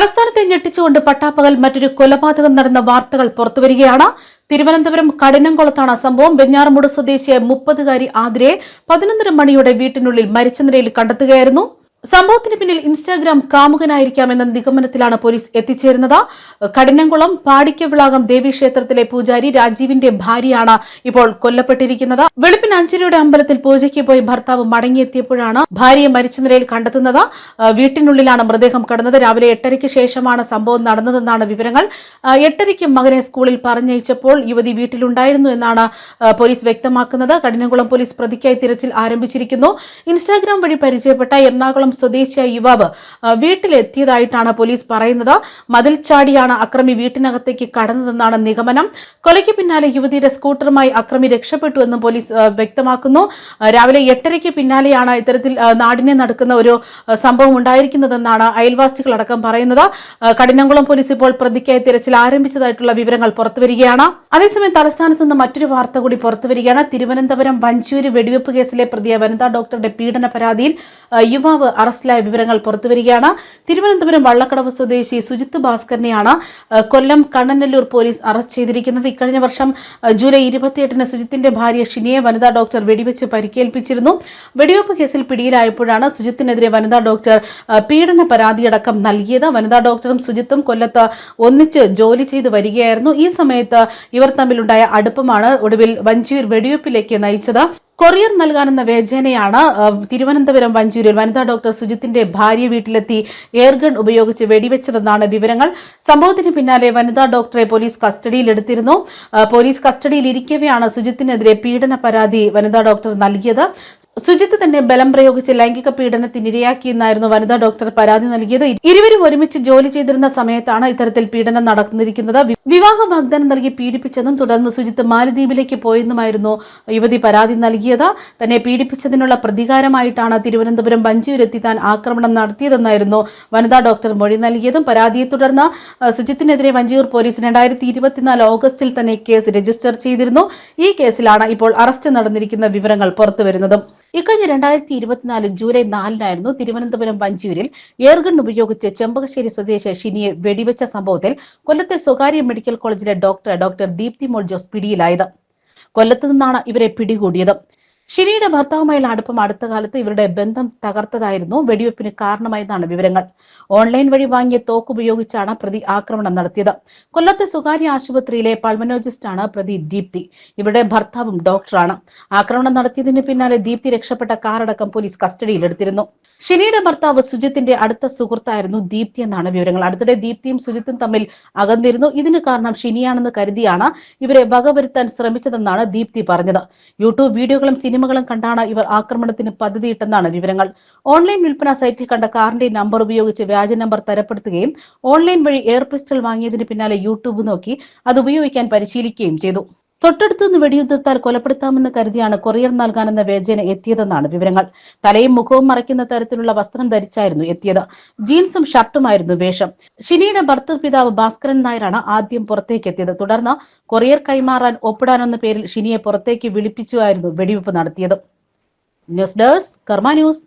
തലസ്ഥാനത്തെ ഞെട്ടിച്ചുകൊണ്ട് പട്ടാപ്പകൽ മറ്റൊരു കൊലപാതകം നടന്ന വാർത്തകൾ പുറത്തുവരികയാണ്. തിരുവനന്തപുരം കഠിനംകുളത്താണ് സംഭവം. വെഞ്ഞാറമൂട് സ്വദേശിയായ മുപ്പതുകാരി ആതിരയെ പതിനൊന്നര മണിയോടെ വീട്ടിനുള്ളിൽ മരിച്ച നിലയിൽ കണ്ടെത്തുകയായിരുന്നു. സംഭവത്തിന് പിന്നിൽ ഇൻസ്റ്റാഗ്രാം കാമുകനായിരിക്കാമെന്ന നിഗമനത്തിലാണ് പോലീസ് എത്തിച്ചേരുന്നത്. കഠിനംകുളം പാടിക്കവിളാകം ദേവീക്ഷേത്രത്തിലെ പൂജാരി രാജീവിന്റെ ഭാര്യയാണ് ഇപ്പോൾ കൊല്ലപ്പെട്ടിരിക്കുന്നത്. വെളുപ്പിന് അഞ്ചരയുടെ അമ്പലത്തിൽ പൂജയ്ക്ക് പോയി ഭർത്താവ് മടങ്ങിയെത്തിയപ്പോഴാണ് ഭാര്യയെ മരിച്ച നിലയിൽ കണ്ടെത്തുന്നത്. വീട്ടിനുള്ളിലാണ് മൃതദേഹം കടന്നത്. രാവിലെ എട്ടരയ്ക്ക് ശേഷമാണ് സംഭവം നടന്നതെന്നാണ് വിവരങ്ങൾ. എട്ടരയ്ക്ക് മകനെ സ്കൂളിൽ പറഞ്ഞയച്ചപ്പോൾ യുവതി വീട്ടിലുണ്ടായിരുന്നു എന്നാണ് പോലീസ് വ്യക്തമാക്കുന്നത്. കഠിനംകുളം പോലീസ് പ്രതിക്കായി തിരച്ചിൽ ആരംഭിച്ചിരിക്കുന്നു. ഇൻസ്റ്റാഗ്രാം വഴി പരിചയപ്പെട്ട എറണാകുളം സ്വദേശിയായ യുവാവ് വീട്ടിലെത്തിയതായിട്ടാണ് പോലീസ് പറയുന്നത്. മതിൽ ചാടിയാണ് അക്രമി വീട്ടിനകത്തേക്ക് കടന്നതെന്നാണ് നിഗമനം. കൊലയ്ക്ക് പിന്നാലെ യുവതിയുടെ സ്കൂട്ടറുമായി അക്രമി രക്ഷപ്പെട്ടു എന്നും പോലീസ് വ്യക്തമാക്കുന്നു. രാവിലെ എട്ടരയ്ക്ക് പിന്നാലെയാണ് ഇത്തരത്തിൽ നാടിനെ നടക്കുന്ന ഒരു സംഭവം ഉണ്ടായിരിക്കുന്നതെന്നാണ് അയൽവാസികളടക്കം പറയുന്നത്. കഠിനംകുളം പോലീസ് ഇപ്പോൾ പ്രതിക്കായി തിരച്ചിൽ ആരംഭിച്ചതായിട്ടുള്ള വിവരങ്ങൾ പുറത്തുവരികയാണ് അതേസമയം തലസ്ഥാനത്ത് നിന്ന് മറ്റൊരു വാർത്ത കൂടി പുറത്തുവരികയാണ് തിരുവനന്തപുരം വഞ്ചൂര് വെടിവെപ്പ് കേസിലെ പ്രതിയെ വനിതാ ഡോക്ടറുടെ പീഡന പരാതിയിൽ യുവാവ് അറസ്റ്റിലായ വിവരങ്ങൾ പുറത്തുവരികയാണ്. തിരുവനന്തപുരം വള്ളക്കടവ് സ്വദേശി സുജിത്ത് ഭാസ്കറിനെയാണ് കൊല്ലം കണ്ണനല്ലൂർ പോലീസ് അറസ്റ്റ് ചെയ്തിരിക്കുന്നത്. ഇക്കഴിഞ്ഞ വർഷം ജൂലൈ ഇരുപത്തിയെട്ടിന് സുജിത്തിന്റെ ഭാര്യ ഷിനിയെ വനിതാ ഡോക്ടർ വെടിവെച്ച് പരിക്കേൽപ്പിച്ചിരുന്നു. വെടിവെപ്പ് കേസിൽ പിടിയിലായപ്പോഴാണ് സുജിത്തിനെതിരെ വനിതാ ഡോക്ടർ പീഡന പരാതിയടക്കം നൽകിയത്. വനിതാ ഡോക്ടറും സുജിത്തും കൊല്ലത്ത് ഒന്നിച്ച് ജോലി ചെയ്ത് വരികയായിരുന്നു. ഈ സമയത്ത് ഇവർ തമ്മിലുണ്ടായ അടുപ്പമാണ് ഒടുവിൽ വഞ്ചിയൂർ വെടിവെപ്പിലേക്ക് നയിച്ചത്. കൊറിയർ നൽകാനെന്ന വേചനയാണ് തിരുവനന്തപുരം വഞ്ചൂരിൽ വനിതാ ഡോക്ടർ സുജിത്തിന്റെ ഭാര്യ വീട്ടിലെത്തി എയർഗൺ ഉപയോഗിച്ച് വെടിവെച്ചതെന്നാണ് വിവരങ്ങൾ. സംഭവത്തിന് പിന്നാലെ വനിതാ ഡോക്ടറെ പോലീസ് കസ്റ്റഡിയിലെടുത്തിരുന്നു പോലീസ് കസ്റ്റഡിയിൽ ഇരിക്കവെയാണ് സുജിത്തിനെതിരെ പീഡന പരാതി വനിതാ ഡോക്ടർ നൽകിയത്. സുജിത്ത് തന്നെ ബലം പ്രയോഗിച്ച് ലൈംഗിക പീഡനത്തിന് ഇരയാക്കിയെന്നായിരുന്നു വനിതാ ഡോക്ടർ പരാതി നൽകിയത്. ഇരുവരും ഒരുമിച്ച് ജോലി ചെയ്തിരുന്ന സമയത്താണ് ഇത്തരത്തിൽ പീഡനം നടന്നിരിക്കുന്നത്. വിവാഹ വാഗ്ദാനം നൽകി പീഡിപ്പിച്ചെന്നും തുടർന്ന് സുജിത്ത് മാലദ്വീപിലേക്ക് പോയെന്നുമായിരുന്നു യുവതി പരാതി നൽകിയത്. തന്നെ പീഡിപ്പിച്ചതിനുള്ള പ്രതികാരമായിട്ടാണ് തിരുവനന്തപുരം വഞ്ചിയൂരെത്തി താൻ ആക്രമണം നടത്തിയതെന്നായിരുന്നു വനിതാ ഡോക്ടർ മൊഴി നൽകിയതും. പരാതിയെ തുടർന്ന് സുജിത്തിനെതിരെ വഞ്ചിയൂർ പോലീസ് രണ്ടായിരത്തി ഇരുപത്തിനാല് ഓഗസ്റ്റിൽ തന്നെ കേസ് രജിസ്റ്റർ ചെയ്തിരുന്നു. ഈ കേസിലാണ് ഇപ്പോൾ അറസ്റ്റ് നടന്നിരിക്കുന്ന വിവരങ്ങൾ പുറത്തുവരുന്നതും ഇക്കഴിഞ്ഞ രണ്ടായിരത്തി ഇരുപത്തിനാല് ജൂലൈ നാലിനായിരുന്നു തിരുവനന്തപുരം വഞ്ചിയൂരിൽ എയർഗൺ ഉപയോഗിച്ച് ചെമ്പകശ്ശേരി സ്വദേശി ഷിനിയെ വെടിവെച്ച സംഭവത്തിൽ കൊല്ലത്തെ സ്വകാര്യ മെഡിക്കൽ കോളേജിലെ ഡോക്ടർ ഡോക്ടർ ദീപ്തി മോൾ ജോസ് പിടിയിലായത്. കൊല്ലത്ത് നിന്നാണ് ഇവരെ പിടികൂടിയത്. ഷിനിയുടെ ഭർത്താവുമായുള്ള അടുപ്പം അടുത്ത കാലത്ത് ഇവരുടെ ബന്ധം തകർത്തതായിരുന്നു. വെടിവെപ്പിന് കാരണമായതാണ് വിവരങ്ങൾ. ഓൺലൈൻ വഴി വാങ്ങിയ തോക്ക് ഉപയോഗിച്ചാണ് പ്രതി ആക്രമണം നടത്തിയത്. കൊല്ലത്തെ സ്വകാര്യ ആശുപത്രിയിലെ പൾമനോജിസ്റ്റാണ് പ്രതി ദീപ്തി. ഇവരുടെ ഭർത്താവും ഡോക്ടറാണ്. ആക്രമണം നടത്തിയതിന് പിന്നാലെ ദീപ്തി രക്ഷപ്പെട്ട കാറടക്കം പോലീസ് കസ്റ്റഡിയിലെടുത്തിരുന്നു. ഷിനിയുടെ ഭർത്താവ് സുജിത്തിന്റെ അടുത്ത സുഹൃത്തായിരുന്നു ദീപ്തി എന്നാണ് വിവരങ്ങൾ. അടുത്തിടെ ദീപ്തിയും സുജിത്തും തമ്മിൽ അകന്നിരുന്നു. ഇതിന് കാരണം ഷിനിയാണെന്ന് കരുതിയാണ് ഇവരെ വകവരുത്താൻ ശ്രമിച്ചതെന്നാണ് ദീപ്തി പറഞ്ഞത്. യൂട്യൂബ് വീഡിയോകളും സിനിമകളും കണ്ടാണ് ഇവർ ആക്രമണത്തിന് പദ്ധതിയിട്ടെന്നാണ് വിവരങ്ങൾ. ഓൺലൈൻ വിൽപ്പന സൈറ്റിൽ കണ്ട കാറിന്റെ നമ്പർ ഉപയോഗിച്ച് വ്യാജ നമ്പർ തരപ്പെടുത്തുകയും ഓൺലൈൻ വഴി എയർ പിസ്റ്റൾ വാങ്ങിയതിന് പിന്നാലെ യൂട്യൂബ് നോക്കി അത് ഉപയോഗിക്കാൻ പരിശീലിക്കുകയും ചെയ്തു. തൊട്ടടുത്തുനിന്ന് വെടിയുതിർത്താൽ കൊലപ്പെടുത്താമെന്ന് കരുതിയാണ് കൊറിയർ നൽകാനെന്ന വേജന എത്തിയതെന്നാണ് വിവരങ്ങൾ. തലയും മുഖവും മറയ്ക്കുന്ന തരത്തിലുള്ള വസ്ത്രം ധരിച്ചായിരുന്നു എത്തിയത്. ജീൻസും ഷർട്ടുമായിരുന്നു വേഷം. ഷിനിയുടെ ഭർത്തൃപിതാവ് ഭാസ്കരൻ നായരാണ് ആദ്യം പുറത്തേക്ക് എത്തിയത്. തുടർന്ന് കൊറിയർ കൈമാറാൻ ഒപ്പിടാനെന്ന പേരിൽ ഷിനിയെ പുറത്തേക്ക് വിളിപ്പിച്ചുമായിരുന്നു വെടിവെപ്പ് നടത്തിയത്. News desk Karma news.